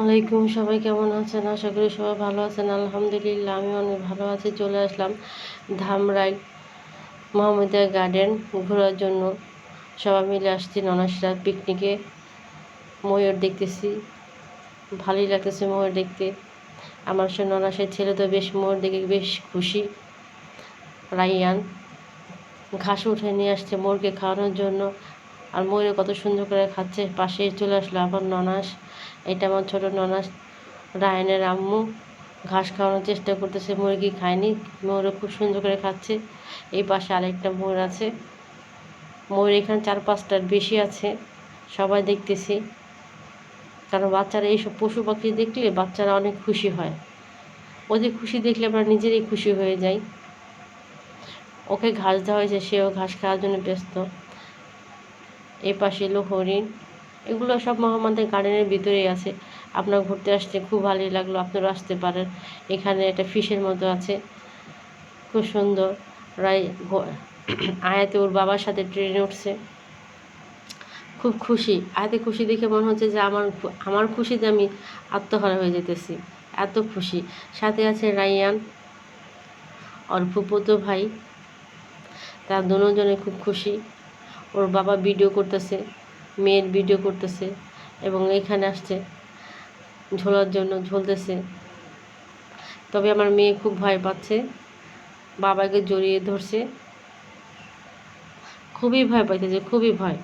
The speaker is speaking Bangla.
আলাইকুম, সবাই কেমন আছেন? আশা করি সবাই ভালো আছেন। আলহামদুলিল্লাহ, আমি অনেক ভালো আছি। চলে আসলাম ধামরাই মোহাম্মদিয়া গার্ডেন ঘোরার জন্য। সবাই মিলে আসছি ননাসরা পিকনিকে ময়ূর দেখতেছি। ভালোই লাগতেছে ময়ূর দেখতে। আমার সে ননাসের ছেলে তো বেশ ময়ূর দেখে বেশ খুশি। রাইয়ান, ঘাস উঠে নিয়ে আসছে মোরকে খাওয়ানোর জন্য। আর ময়ূরে কত সুন্দর করে খাচ্ছে। পাশে চলে আসলো আমার ননাস। এটা আমার ছোটো ননাস রায়নের আম্মু। ঘাস খাওয়ানোর চেষ্টা করতেছে মুরগি খায়নি? ময়ূরে খুব সুন্দর করে খাচ্ছে। এই পাশে আরেকটা ময়ূর আছে। ময়ূর এখানে চার পাঁচটার বেশি আছে। সবাই দেখতেছি। কারণ বাচ্চারা এইসব পশু পাখি দেখলে বাচ্চারা অনেক খুশি হয়। ওদের খুশি দেখলে আমরা নিজেরই খুশি হয়ে যাই। ওকে ঘাস দেওয়া হয়েছে, সেও ঘাস খাওয়ার জন্য ব্যস্ত। এই পাশে এলো হরিণ এগুলো সব মহামাদের গার্ডেনের ভিতরেই আছে। আপনার ঘুরতে আসতে খুব ভালোই লাগল আপনারা আসতে পারেন। এখানে একটা ফিশের মতো আছে, খুব সুন্দর। রাই আয়াতে ওর বাবার সাথে ট্রেনে উঠছে। খুব খুশি, আয়াতে খুশি দেখে মনে হচ্ছে যে আমার আমার খুশিতে আমি আত্মহারা হয়ে যেতেছি। এত খুশি। সাথে আছে রাইয়ান ওর ফুপুতো ভাই। তার দুজনে খুব খুশি। ওর বাবা ভিডিও করতেছে, মেয়ের ভিডিও করতেছে এবং এখানে আসছে, ঝোলার জন্য ঝুলতেছে। তবে আমার মেয়ে খুব ভয় পাচ্ছে, বাবাকে জড়িয়ে ধরছে। খুবই ভয় পাইতেছে, খুবই ভয়।